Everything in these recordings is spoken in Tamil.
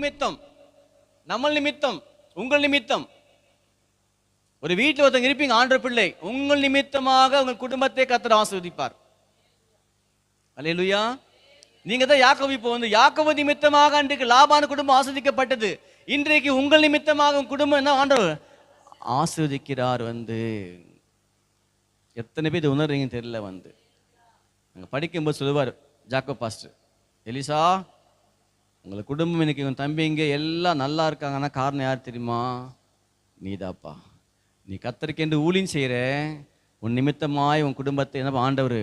நிமித்தம் நம்ம நிமித்தம் உங்கள் நிமித்தம். ஒரு வீட்டில் ஒருத்தங்க இருப்பீங்க ஆண்டு பிள்ளை உங்கள் நிமித்தமாக உங்கள் குடும்பத்தை கத்தர் ஆசிர்வதிப்பார். அலையலுயா நீங்க தான் யாக்கவு இப்போ வந்து யாக்கவு நிமித்தமாக அன்றைக்கு லாபான குடும்பம் ஆஸ்வதிக்கப்பட்டது இன்றைக்கு உங்கள் நிமித்தமாக உங்க குடும்பம் என்ன ஆண்டவர் ஆஸ்வதிக்கிறார் வந்து. எத்தனை பேர் இதை உணர்றீங்கன்னு தெரியல வந்து. நாங்க படிக்கும்போது சொல்லுவார் ஜாக்கோ பாஸ்டர் எலிசா உங்களை குடும்பம் இன்னைக்கு உன் தம்பிங்க எல்லாம் நல்லா இருக்காங்கன்னா காரணம் யார் தெரியுமா? நீதாப்பா. நீ கத்தரிக்கென்று ஊழியம் செய்கிற உன் நிமித்தமாய் உன் குடும்பத்தை என்ன ஆண்டவர்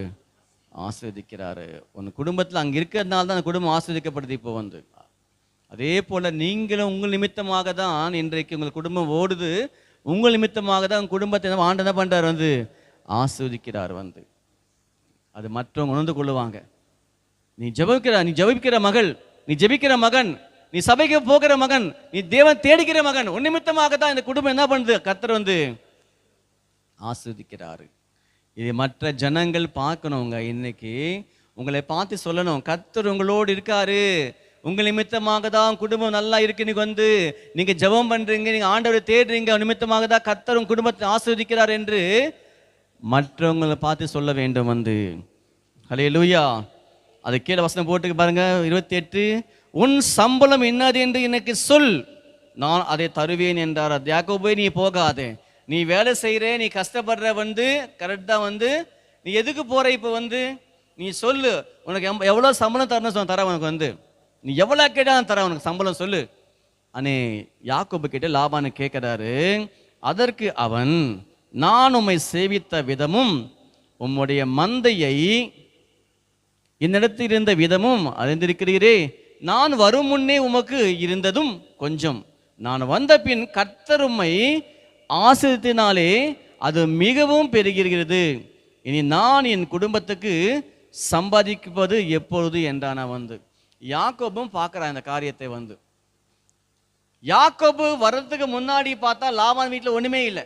ஆஸ்வதிக்கிறாரு. உன் குடும்பத்தில் அங்கே இருக்கிறதுனால தான் அந்த குடும்பம் ஆஸ்வதிக்கப்படுது இப்போ வந்து. அதே போல் நீங்களும் உங்கள் நிமித்தமாக தான் இன்றைக்கு உங்கள் குடும்பம் ஓடுது. உங்கள் நிமித்தமாக தான் உங்கள் குடும்பத்தை என்ன ஆண்டு என்ன பண்ணுறார் வந்து? ஆஸ்வதிக்கிறார் வந்து. அது மற்றவங்க உணர்ந்து கொள்ளுவாங்க. நீ ஜபிக்கிற நீ ஜெபிக்கிற மகள் நீ ஜெபிக்கிற மகன் நீ சபைக்கு போகிற மகன் நீ தேவன் தேடிக்கிற மகன் உன் நிமித்தமாக தான் இந்த குடும்பம் என்ன பண்ணுது? கத்தர் வந்து ஆஸ்வதிக்கிறாரு. இது மற்ற ஜனங்கள் பார்க்கணுங்க இன்னைக்கு. உங்களை பார்த்து சொல்லணும். கத்தர் உங்களோடு இருக்காரு. உங்கள் நிமித்தமாக தான் குடும்பம் நல்லா இருக்கு. இன்னைக்கு வந்து நீங்க ஜெபம் பண்றீங்க நீங்க ஆண்டவரை தேடுறீங்க. நிமித்தமாக தான் கத்தர் உங்க குடும்பத்தை ஆஸ்வதிக்கிறார் என்று மற்றவங்களை பார்த்து சொல்ல வேண்டும் வந்து. ஹலே லூயா அது கீழே வசனம் போட்டு பாருங்க இருபத்தி எட்டு உன் சம்பளம் என்னது என்று எனக்கு சொல். நான் அதை தருவேன் என்றார். அது போய் நீ போகாதே. நீ வேலை செய்கிற நீ கஷ்டப்படுற வந்து கரெக்டாக வந்து நீ எதுக்கு போகிற இப்போ வந்து? நீ சொல்லு. உனக்கு எம் எவ்வளோ சம்பளம் தரணும் சொன்ன தரேன் உனக்கு வந்து. நீ எவ்வளோ கேட்டால் தரேன் உனக்கு சம்பளம் சொல்லு. அனே யாக்கோபு கிட்ட லாபானு கேட்குறாரு அதற்கு அவன் நான் உம்மை சேவித்த விதமும் உம்முடைய மந்தையை என்னிடத்தில் இருந்த விதமும் அறிந்திருக்கிறீரே. நான் வரும் முன்னே உமக்கு இருந்ததும் கொஞ்சம். நான் வந்த பின் கர்த்தருமை ஆசிரியத்தினாலே அது மிகவும் பெருகிறது இனி நான் என் குடும்பத்துக்கு சம்பாதிப்பது எப்பொழுது என்றான வந்து. யாக்கோபும் பார்க்குறான் இந்த காரியத்தை வந்து. யாக்கோபு வர்றதுக்கு முன்னாடி பார்த்தா லாபான் வீட்டில் ஒன்றுமே இல்லை.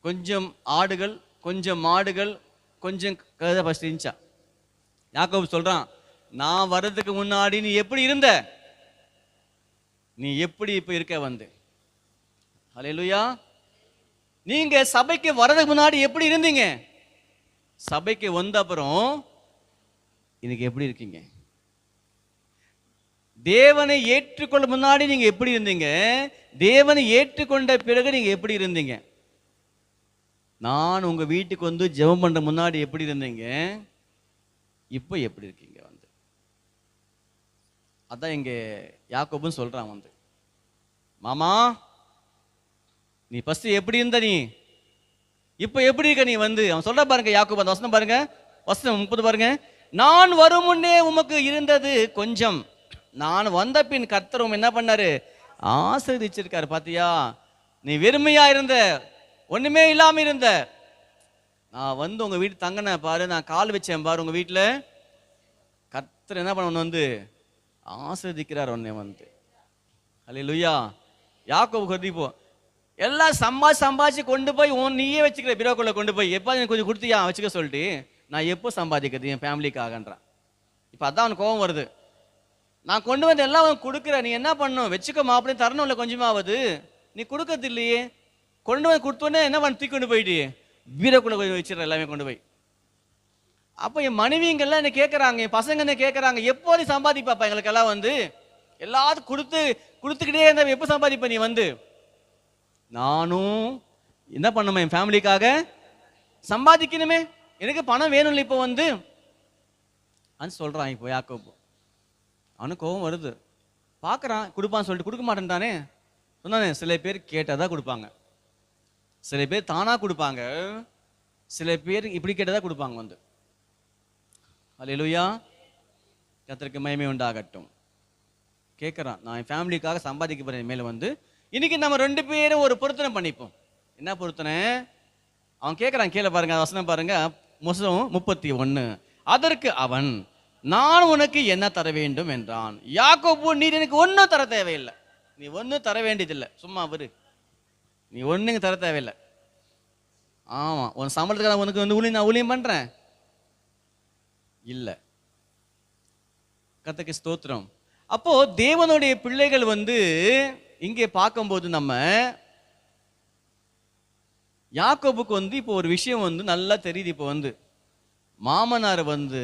கொஞ்சம் ஆடுகள் கொஞ்சம் மாடுகள் கொஞ்சம் கதை ஃபஸ்ட் இருந்துச்சா? யாக்கோபு சொல்கிறான் நான் வர்றதுக்கு முன்னாடி நீ எப்படி இருந்த? நீ எப்படி இப்போ இருக்க வந்து? ஹalleluya நீங்கள் சபைக்கு வர்றதுக்கு முன்னாடி எப்படி இருந்தீங்க? சபைக்கு வந்த அப்புறம் இன்னைக்கு எப்படி இருக்கீங்க? தேவனை ஏற்றுக்கொள்ள முன்னாடி நீங்கள் எப்படி இருந்தீங்க? தேவனை ஏற்றுக்கொண்ட பிறகு நீங்கள் எப்படி இருந்தீங்க? நான் உங்கள் வீட்டுக்கு வந்து ஜெபம் பண்ணுற முன்னாடி எப்படி இருந்தீங்க? இப்போ எப்படி இருக்கீங்க வந்து? அதான் இங்கே யாக்கோபும் சொல்கிறான் வந்து. மாமா நீ ஃபஸ்ட்டு எப்படி இருந்த நீ? இப்போ எப்படி இருக்க நீ வந்து? அவன் சொல்கிற பாருங்க யாக்கோபு அந்த வசனம் பாருங்க. வசனம் முப்பது பாருங்க. நான் வரும் முன்னே உமக்கு இருந்தது கொஞ்சம். நான் வந்த பின் கர்த்தரும் என்ன பண்ணாரு? ஆசிர்வதிச்சிருக்காரு பாத்தியா? நீ வெறுமையா இருந்த. ஒண்ணுமே இல்லாம இருந்த. நான் வந்து உங்க வீட்டு தங்கினேன் பாரு நான் கால் வச்சேன் பாரு உங்க வீட்டுல. கர்த்தர் என்ன பண்ண வந்து ஆசிர்வதிக்கிறார் உன்னை வந்து. அல்லேலூயா யாக்கோபு யாக்கோ போ. எல்லாம் சம்பாதி சம்பாதிச்சு கொண்டு போய் உன் நீயே வச்சுக்கிற பிரோக்குள்ள கொண்டு போய் எப்போ எனக்கு கொஞ்சம் கொடுத்தியா வச்சுக்க சொல்லிட்டு நான் எப்போ சம்பாதிக்கிறது என் ஃபேமிலிக்காகன்றான் இப்போ அதான் அவனுக்கு கோவம் வருது. நான் கொண்டு வந்து எல்லாம் அவன் கொடுக்குறேன். நீ என்ன பண்ணணும்? வச்சுக்க மாப்பிள்ளை தரணும்ல கொஞ்சமாவது. நீ கொடுக்கறது இல்லையே. கொண்டு வந்து கொடுத்தோன்னே என்ன பண்ண தூக்கி கொண்டு போயிட்டு பீரோக்குள்ள போய் வச்சிடறேன் எல்லாமே கொண்டு போய். அப்போ என் மனைவிங்கெல்லாம் என்ன கேட்குறாங்க என் பசங்க என்ன கேட்குறாங்க எப்போ சம்பாதிப்பாப்பா? எங்களுக்கெல்லாம் வந்து எல்லாத்துக்கும் கொடுத்து கொடுத்துக்கிட்டே இருந்தால் எப்போ சம்பாதிப்ப நீ வந்து? நானும் என்ன பண்ணுமா என் ஃபேமிலிக்காக? சம்பாதிக்கணுமே. எனக்கு பணம் வேணும்ல இப்போ வந்து. அது சொல்கிறான் இப்போ யாக்கோப்பு அவனுக்கு கோபம் வருது. பார்க்குறான் கொடுப்பான்னு சொல்லிட்டு கொடுக்க மாட்டேன்ட்டானே. சொன்னானே சில பேர் கேட்டால் தான் கொடுப்பாங்க. சில பேர் தானாக கொடுப்பாங்க. சில பேர் இப்படி கேட்டதாக கொடுப்பாங்க வந்து. அலையிலுயா கர்த்தருக்கு மயமே உண்டாகட்டும். கேட்குறான் நான் என் ஃபேமிலிக்காக சம்பாதிக்க போகிறேன் மேலே வந்து. இன்றைக்கி நம்ம ரெண்டு பேரும் ஒரு பொருத்தனை பண்ணிப்போம். என்ன பொருத்தனை? அவன் கேட்குறான் கீழே பாருங்கள் வசனம் பாருங்கள் முசம் முப்பத்தி ஒன்று அதற்கு அவன் நான் உனக்கு என்ன தர வேண்டும்? என்றான். யாக்கோபு நீ எனக்கு ஒன்றும் தர தேவையில்லை. நீ ஒன்றும் தர வேண்டியதில்லை. சும்மா வரு நீ ஒன்றுங்க தர தேவையில்லை. ஆமாம் உன் சம்பளத்துக்காக உனக்கு வந்து ஊழியம் நான் ஊழியம் பண்ணுறேன் இல்லை. கத்தக்கு ஸ்தோத்திரம். அப்போ தேவனுடைய பிள்ளைகள் வந்து இங்கே பார்க்கும்போது நம்ம யாக்கோபுக்கு வந்து இப்போ ஒரு விஷயம் வந்து நல்லா தெரியுது இப்போ வந்து. மாமனார் வந்து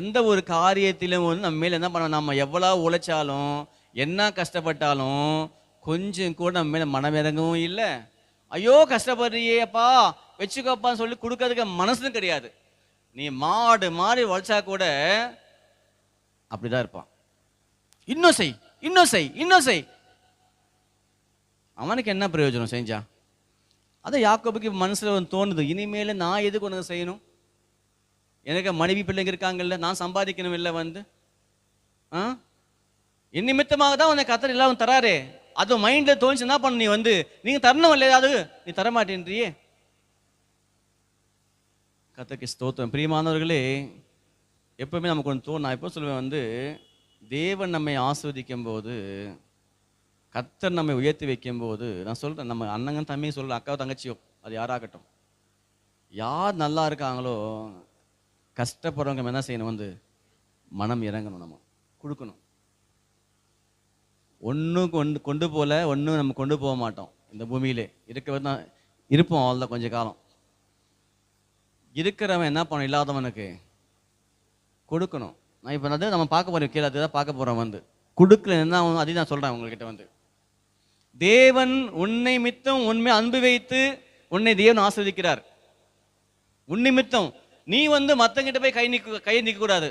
எந்த ஒரு காரியத்திலும் வந்து நம்ம மேலே என்ன பண்ண நம்ம எவ்வளவு உழைச்சாலும் என்ன கஷ்டப்பட்டாலும் கொஞ்சம் கூட நம்ம மேலே மனமிறங்கவும் இல்லை. ஐயோ கஷ்டப்படுறியேப்பா வச்சுக்கோப்பான்னு சொல்லி கொடுக்கறதுக்கு மனசும் கிடையாது. நீ மாடு மாறி உழைச்சா கூட அப்படிதான் இருப்பான். இன்னும் செய் இன்னும் செய் இன்னும் செய். அவனுக்கு என்ன பிரயோஜனம் செஞ்சா? அதை யாக்கோபுக்கு மனசில் தோணுது. இனிமேல் நான் எதுக்கு உனக்கு செய்யணும்? எனக்கு மனைவி பிள்ளைங்க இருக்காங்கல்ல நான் சம்பாதிக்கணும் இல்லை வந்து. என் நிமித்தமாக தான் உனக்கு கத்தர் எல்லாம் தராரே. அது மைண்டில் தோணுச்சு என்ன பண்ண நீ வந்து? நீங்க தரணும் இல்லையா? அது நீ தர மாட்டேன்றியே கத்தருக்கு ஸ்தோத்திரம். பிரியமானவர்களே எப்பவுமே நமக்கு ஒன்று தோணும். நான் எப்போ சொல்லுவேன் வந்து தேவன் நம்மை ஆஸ்வதிக்கும் போது கத்தர் நம்மை உயர்த்தி வைக்கும் போது நான் சொல்கிறேன் நம்ம அண்ணங்க தம்பி சொல்கிறேன் அக்காவோ தங்கச்சியோ அது யாராகட்டும். யார் நல்லா இருக்காங்களோ கஷ்டப்படுறவங்க நம்ம என்ன செய்யணும் வந்து மனம் இறங்கணும் நம்ம கொடுக்கணும். ஒன்றும் கொண்டு கொண்டு போகல ஒன்றும் நம்ம கொண்டு போக மாட்டோம். இந்த பூமியிலே இருக்க தான் இருப்போம் அவ்வளோதான் கொஞ்சம் காலம். இருக்கிறவன் என்ன பண்ணணும்? இல்லாதவனுக்கு கொடுக்கணும். நான் இப்போ வந்து நம்ம பார்க்க போகிறோம் கீழே அதுதான் பார்க்க போகிறோம் வந்து. கொடுக்கல என்ன அதையும் நான் சொல்கிறேன் உங்கள்கிட்ட வந்து. தேவன் உன்னை மித்தம் உண்மை அன்பு வைத்து உன்னை தேவன் ஆஸ்வதிக்கிறார். உன்னை மித்தம் நீ வந்து மற்றங்கிட்ட போய் கை நிற்க கை நிற்கக்கூடாது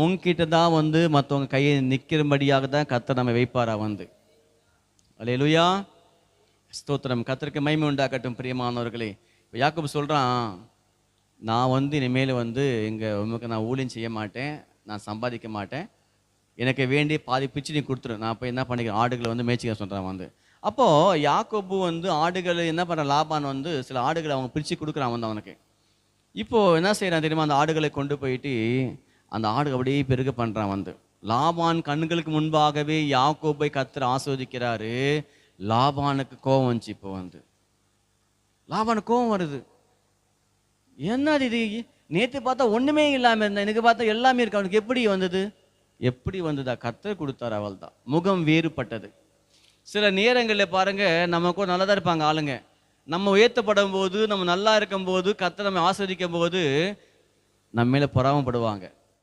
உங்ககிட்ட உன்கிட்ட தான் வந்து மற்றவங்க கையை நிற்கிறபடியாக தான் கத்தர் நம்ம வைப்பாரா வந்து. அல்லேலூயா. ஸ்தோத்திரம். கத்தருக்கு மைமை உண்டாக்கட்டும் பிரியமானவர்களே. இப்போ யாக்கப் சொல்கிறான் நான் வந்து இனிமேல் வந்து எங்கள் உமக்கு நான் ஊழியம் செய்ய மாட்டேன் நான் சம்பாதிக்க மாட்டேன். எனக்கு வேண்டிய பாதி பிச்சு நீ கொடுத்துரு. நான் இப்போ என்ன பண்ணிக்கிறேன்? ஆடுகளை வந்து மேய்ச்சிக்க சொல்கிறான் வந்து. அப்போது யாக்கோபு வந்து ஆடுகள் என்ன பண்ணுற லாபான் வந்து சில ஆடுகளை அவங்க பிரித்து கொடுக்குறான் வந்து அவனுக்கு. இப்போது என்ன செய்கிறான் தெரியுமா? அந்த ஆடுகளை கொண்டு போயிட்டு அந்த ஆடு அப்படியே பெருக பண்ணுறான் வந்து. லாபான் கண்களுக்கு முன்பாகவே யாக்கோபை கத்துற ஆஸ்வதிக்கிறாரு லாபானுக்கு கோவம் வந்துச்சு இப்போ வந்து. லாபானுக்கு கோவம் வருது. என்னது இது? நேற்று பார்த்தா ஒன்றுமே இல்லாமல் இருந்தேன் எனக்கு பார்த்தா எல்லாமே இருக்கு. அவனுக்கு எப்படி வந்தது? எப்படி வந்ததா? கத்தர் கொடுத்தார் அவள் தான் முகம் வேறுபட்டது. சில நேரங்களில் பாருங்க நமக்கும் நல்லா தான் இருப்பாங்க ஆளுங்க. நம்ம உயர்த்தப்படும் போது நம்ம நல்லா இருக்கும் போது கத்தை நம்ம ஆஸ்வதிக்கும் போது நம்ம மேலே பொறாமப்படுவாங்க.